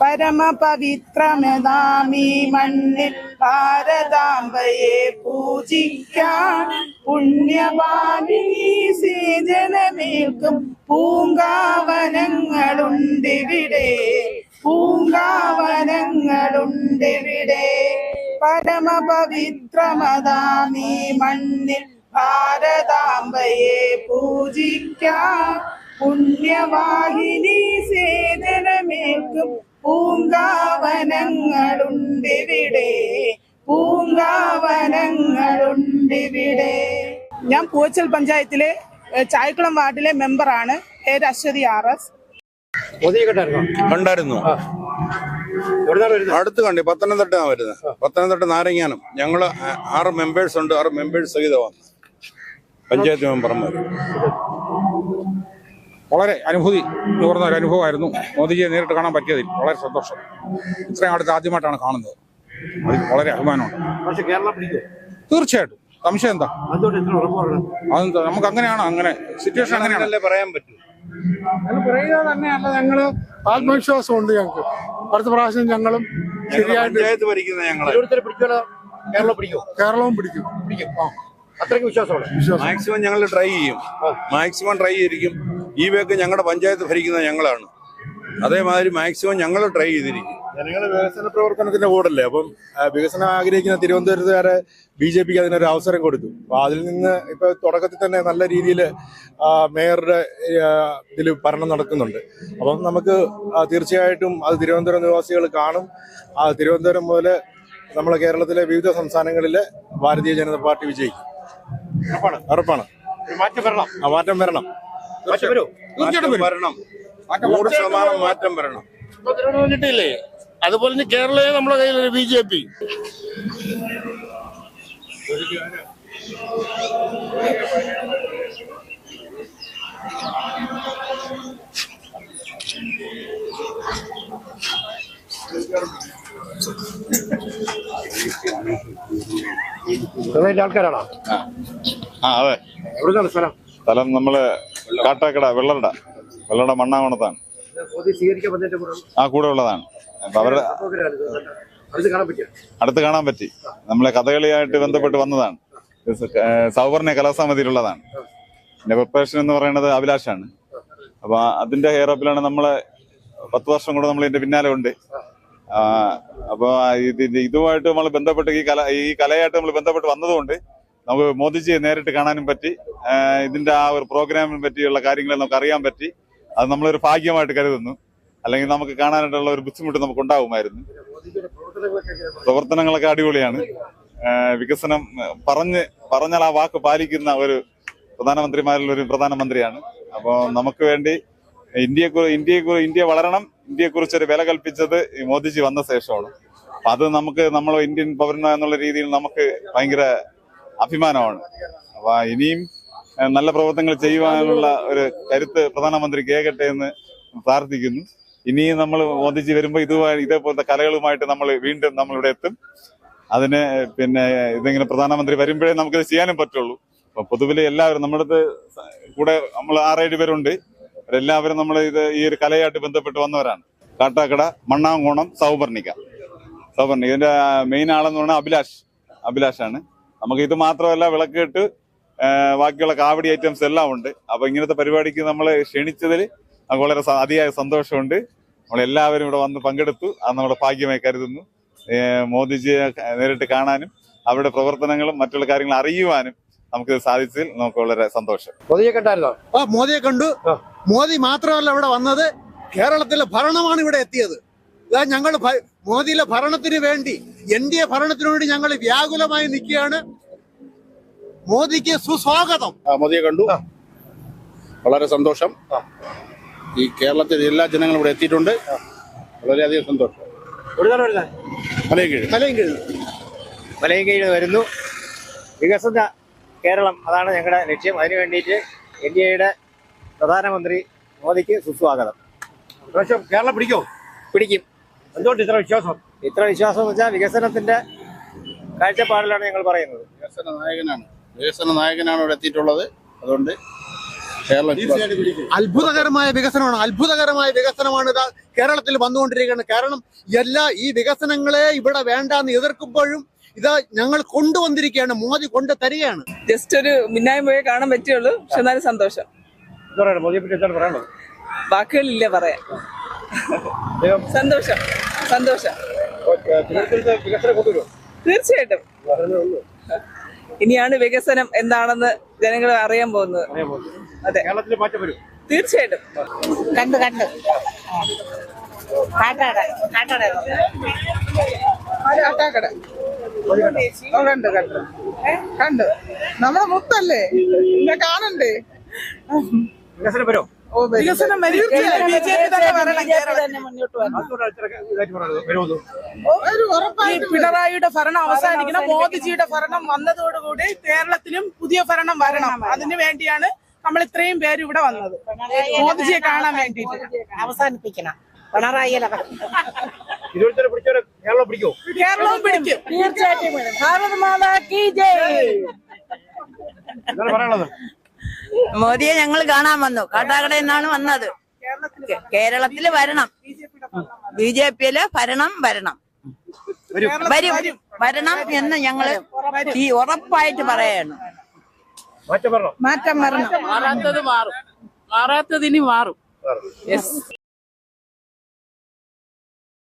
പരമപവിത്രമെതാമീ മണ്ണിൽ ഭാരതാംബയെ പൂജിക്കാൻ പുണ്യവാനി സീജനമേൽക്കും. പൂങ്കാവനങ്ങളുണ്ടിവിടെ പൂങ്കാവനങ്ങളുണ്ടിവിടെ. പരമപവിത്രമതാമീ മണ്ണിൽ ഭാരതാംബയെ പൂജിക്കാൻ പുണ്യവാഹിനി സേതനമേൽക്കും പൂങ്കാവനങ്ങളുണ്ടിവിടെ. പൂങ്കാവനങ്ങളുണ്ടിവിടെ. ഞാൻ പൂച്ചൽ പഞ്ചായത്തിലെ ചായക്കുളം വാർഡിലെ മെമ്പറാണ്. പേര് അശ്വതി ആർ എസ്. കണ്ടായിരുന്നോ. അടുത്ത് കണ്ടി പത്തനംതിട്ട വരുന്നത്. പത്തനംതിട്ട നാരങ്ങാനം. ഞങ്ങൾ ആറ് മെമ്പേഴ്സ് ഉണ്ട് ആറ് മെമ്പേഴ്സ് സഹിതമാണ്. വന്നു പഞ്ചായത്ത് മെമ്പർമാർ വളരെ അനുഭൂതി നുകർന്ന ഒരു അനുഭവമായിരുന്നു മോദിജിയെ നേരിട്ട് കാണാൻ പറ്റിയതിൽ വളരെ സന്തോഷം. ഇത്രയും അടുത്ത് ആദ്യമായിട്ടാണ് കാണുന്നത്. അതിൽ വളരെ അഭിമാനമുണ്ട്. പക്ഷെ കേരളം പിടിക്കും തീർച്ചയായിട്ടും. സംശയം എന്താ? അതെന്താ? നമുക്ക് അങ്ങനെയാണ് അങ്ങനെ സിറ്റുവേഷൻ അങ്ങനെയാണല്ലേ പറയാൻ പറ്റൂ. പറയുക തന്നെയല്ല ഞങ്ങൾ ആത്മവിശ്വാസമുണ്ട് ഞങ്ങൾക്ക്. അടുത്ത പ്രാവശ്യം ഞങ്ങളും ശരിയായിട്ട് ഭരിക്കുന്ന ഞങ്ങൾ കേരളം പിടിക്കും കേരളവും പിടിക്കും. പിടിക്കും. അത്രയ്ക്ക് വിശ്വാസമാണ് മാക്സിമം ഞങ്ങൾ ട്രൈ ചെയ്യും. മാക്സിമം ട്രൈ ചെയ്തിരിക്കും. ഈ വേക്ക് ഞങ്ങളുടെ പഞ്ചായത്ത് ഭരിക്കുന്ന ഞങ്ങളാണ്. അതേമാതിരി മാക്സിമം ഞങ്ങൾ ട്രൈ ചെയ്തിരിക്കും. ജനങ്ങൾ വികസന പ്രവർത്തനത്തിന്റെ കൂടല്ലേ? അപ്പം വികസനം ആഗ്രഹിക്കുന്ന തിരുവനന്തപുരത്തുകാരെ ബി ജെ പിക്ക് അതിനൊരു അവസരം കൊടുത്തു. അപ്പൊ അതിൽ നിന്ന് ഇപ്പൊ തുടക്കത്തിൽ തന്നെ നല്ല രീതിയിൽ മേയറുടെ ഇതിൽ ഭരണം നടക്കുന്നുണ്ട്. അപ്പം നമുക്ക് തീർച്ചയായിട്ടും അത് തിരുവനന്തപുരം നിവാസികൾ കാണും. ആ തിരുവനന്തപുരം മുതൽ നമ്മളെ കേരളത്തിലെ വിവിധ സംസ്ഥാനങ്ങളിലെ ഭാരതീയ ജനതാ പാർട്ടി വിജയിക്കും. ഉറപ്പാണ്. ഉറപ്പാണ്. മാറ്റം വരണം. ആ മാറ്റം വരണം. മാറ്റം വരൂ. തീർച്ചയായിട്ടും മാറ്റം വരും. വരണം. നൂറ് ശതമാനം മാറ്റം വരണം. ഇപ്പൊ തിരുവനന്തപുരം കിട്ടിയില്ലേ അതുപോലെ തന്നെ കേരളയെ നമ്മുടെ കയ്യിലൊരു ബി ജെ പി. ആൾക്കാരാണോ? ആ അതെ. എവിടുന്നാണ് സ്ഥലം? സ്ഥലം നമ്മൾ കാട്ടാക്കട വെള്ളറട വെള്ളറട മണ്ണാവണത്താണ്. ആ കൂടെ ഉള്ളതാണ്. അപ്പൊ അവരുടെ അടുത്ത് കാണാൻ പറ്റി. നമ്മളെ കഥകളിയായിട്ട് ബന്ധപ്പെട്ട് വന്നതാണ്. സൗവർണ കലാസമിതിയിലുള്ളതാണ്. എന്റെ പ്രിപ്പറേഷൻ എന്ന് പറയുന്നത് അഭിലാഷാണ്. അപ്പൊ അതിന്റെ ഹെയറപ്പിലാണ് നമ്മളെ പത്ത് വർഷം കൂടെ നമ്മൾ ഇതിന്റെ പിന്നാലെ ഉണ്ട്. അപ്പോൾ അപ്പൊ ഇതിന്റെ ഇതുമായിട്ട് നമ്മൾ ബന്ധപ്പെട്ട് ഈ കല ഈ കലയായിട്ട് നമ്മൾ ബന്ധപ്പെട്ട് വന്നതുകൊണ്ട് നമുക്ക് മോദിജിയെ നേരിട്ട് കാണാനും പറ്റി. ഇതിന്റെ ആ ഒരു പ്രോഗ്രാമിനെ പറ്റിയുള്ള കാര്യങ്ങളെ നമുക്ക് അറിയാൻ പറ്റി. അത് നമ്മളൊരു ഭാഗ്യമായിട്ട് കരുതുന്നു. അല്ലെങ്കിൽ നമുക്ക് കാണാനായിട്ടുള്ള ഒരു ബുദ്ധിമുട്ട് നമുക്ക് ഉണ്ടാവുമായിരുന്നു പ്രവർത്തനങ്ങളൊക്കെ? അടിപൊളിയാണ്. വികസനം പറഞ്ഞ് പറഞ്ഞാൽ ആ വാക്ക് പാലിക്കുന്ന ഒരു പ്രധാനമന്ത്രിമാരിൽ ഒരു പ്രധാനമന്ത്രിയാണ്. അപ്പോൾ നമുക്ക് വേണ്ടി ഇന്ത്യയെ ഇന്ത്യയെ ഇന്ത്യ വളരണം ഇന്ത്യയെക്കുറിച്ച് ഒരു വില കൽപ്പിച്ചത് മോദിജി വന്ന ശേഷമാണ്. അപ്പൊ അത് നമുക്ക് നമ്മൾ ഇന്ത്യൻ പൗരന്മാർ എന്നുള്ള രീതിയിൽ നമുക്ക് ഭയങ്കര അഭിമാനമാണ്. അപ്പൊ ഇനിയും നല്ല പ്രവർത്തനങ്ങൾ ചെയ്യുവാനുള്ള ഒരു കരുത്ത് പ്രധാനമന്ത്രി കേൾക്കട്ടെ എന്ന് പ്രാർത്ഥിക്കുന്നു. ഇനിയും നമ്മൾ മോദിജി വരുമ്പോൾ ഇതുമായി ഇതേപോലത്തെ കലകളുമായിട്ട് നമ്മൾ വീണ്ടും നമ്മളിവിടെ എത്തും. അതിന് പിന്നെ ഇതിങ്ങനെ പ്രധാനമന്ത്രി വരുമ്പോഴേ നമുക്കിത് ചെയ്യാനും പറ്റുള്ളൂ. അപ്പൊ പൊതുവിലെ എല്ലാവരും നമ്മുടെ കൂടെ നമ്മൾ ആറേഴ് പേരുണ്ട്. എല്ലാവരും നമ്മൾ ഇത് ഈ ഒരു കലയായിട്ട് ബന്ധപ്പെട്ട് വന്നവരാണ്. കാട്ടാക്കട മണ്ണാങ്കോണം സൗപർണിക. സൗപർണിക. ഇതിന്റെ മെയിൻ ആളെന്ന് പറഞ്ഞാൽ അഭിലാഷ്. അഭിലാഷാണ്. നമുക്ക് ഇത് മാത്രമല്ല വിളക്കിട്ട് ബാക്കിയുള്ള കാവടി ഐറ്റംസ് എല്ലാം ഉണ്ട്. അപ്പൊ ഇങ്ങനത്തെ പരിപാടിക്ക് നമ്മൾ ക്ഷണിച്ചതിൽ നമുക്ക് വളരെ അതിയായ സന്തോഷമുണ്ട്. നമ്മളെല്ലാവരും ഇവിടെ വന്ന് പങ്കെടുത്തു. അത് നമ്മുടെ ഭാഗ്യമായി കരുതുന്നു. മോദിജിയെ നേരിട്ട് കാണാനും അവരുടെ പ്രവർത്തനങ്ങളും മറ്റുള്ള കാര്യങ്ങൾ അറിയുവാനും നമുക്ക് സാധിച്ചതിൽ നമുക്ക് വളരെ സന്തോഷം. മോദിയെ കണ്ടായിരുന്നോ? ആ മോദിയെ കണ്ടു. മോദി മാത്രമല്ല ഇവിടെ വന്നത്. കേരളത്തിലെ ഭരണമാണ് ഇവിടെ എത്തിയത്. ഇതാ ഞങ്ങൾ മോദിയിലെ ഭരണത്തിന് വേണ്ടി എൻ ഡി എ ഭരണത്തിനു വേണ്ടി ഞങ്ങൾ വ്യാകുലമായി നിൽക്കുകയാണ്. മോദിക്ക് സുസ്വാഗതം. മോദിയെ കണ്ടു. വളരെ സന്തോഷം. ഈ കേരളത്തിലെ എല്ലാ ജനങ്ങളും ഇവിടെ എത്തിയിട്ടുണ്ട്. വളരെയധികം സന്തോഷം. മലയും കീഴ് വരുന്നു. വികസന കേരളം അതാണ് ഞങ്ങളുടെ ലക്ഷ്യം. അതിനു വേണ്ടിയിട്ട് ഇന്ത്യയുടെ പ്രധാനമന്ത്രി മോദിക്ക് സുസ്വാഗതം. പ്രാവശ്യം കേരളം പിടിക്കോ പിടിക്കും. എന്തുകൊണ്ട് ഇത്ര വിശ്വാസം? ഇത്ര വിശ്വാസം എന്ന് വെച്ചാൽ വികസനത്തിന്റെ കാഴ്ചപ്പാടിലാണ് ഞങ്ങൾ പറയുന്നത്. വികസന നായകനാണ്. വികസന നായകനാണ് ഇവിടെ എത്തിയിട്ടുള്ളത്. അതുകൊണ്ട് അത്ഭുതകരമായ വികസനമാണ്. അത്ഭുതകരമായ വികസനമാണ് ഇതാ കേരളത്തിൽ വന്നുകൊണ്ടിരിക്കുന്നത്. കാരണം എല്ലാ ഈ വികസനങ്ങളെ ഇവിടെ വേണ്ടാന്ന് എതിർക്കുമ്പോഴും ഇതാ ഞങ്ങൾ കൊണ്ടുവന്നിരിക്കുകയാണ്. മോദി കൊണ്ടു തരികയാണ് ജസ്റ്റ് ഒരു മിന്നായം പോയേ കാണാൻ പറ്റുള്ളൂ. പക്ഷെ എന്നാലും സന്തോഷം. വാക്കുകളില്ല പറയാൻ. സന്തോഷം. സന്തോഷം. തീർച്ചയായിട്ടും. ഇനിയാണ് വികസനം എന്താണെന്ന് ജനങ്ങൾ അറിയാൻ പോകുന്നത്. അതെ. വരും. തീർച്ചയായിട്ടും. കണ്ടു കണ്ടു. കാട്ടാട കാട്ടാട. കാട്ടാക്കട? കണ്ടു കണ്ടു. കണ്ടു. നമ്മുടെ മുത്തല്ലേ? പിന്നെ കാണണ്ടേ? വികസനം വരുമോ വികസനം പിണറായിയുടെ ഭരണം അവസാനിക്കണം. മോദിജിയുടെ ഭരണം വന്നതോടുകൂടി കേരളത്തിലും പുതിയ ഭരണം വരണം. അതിനു വേണ്ടിയാണ് നമ്മൾ ഇത്രയും പേര് ഇവിടെ വന്നത്. മോദിജിയെ കാണാൻ വേണ്ടി അവസാനിപ്പിക്കണം. പിണറായി കേരളം പിടിക്കുമോ കേരളവും പിടിക്കും. തീർച്ചയായിട്ടും ഭാരത് മാതാ കി ജയ്. പറയാനുള്ളത്. മോദിയെ ഞങ്ങൾ കാണാൻ വന്നു. കാട്ടാക്കടയിൽ നിന്നാണ് വന്നത്. കേരളത്തിൽ കേരളത്തിൽ വരണം. ബി ജെ പിയിൽ ഭരണം വരണം. വരും. വരണം എന്ന് ഞങ്ങൾ ഈ ഉറപ്പായിട്ട് പറയാണ്. മാറ്റം വരണം. മാറാത്തത് മാറും. മാറാത്തത് ഇനി മാറും. യെസ്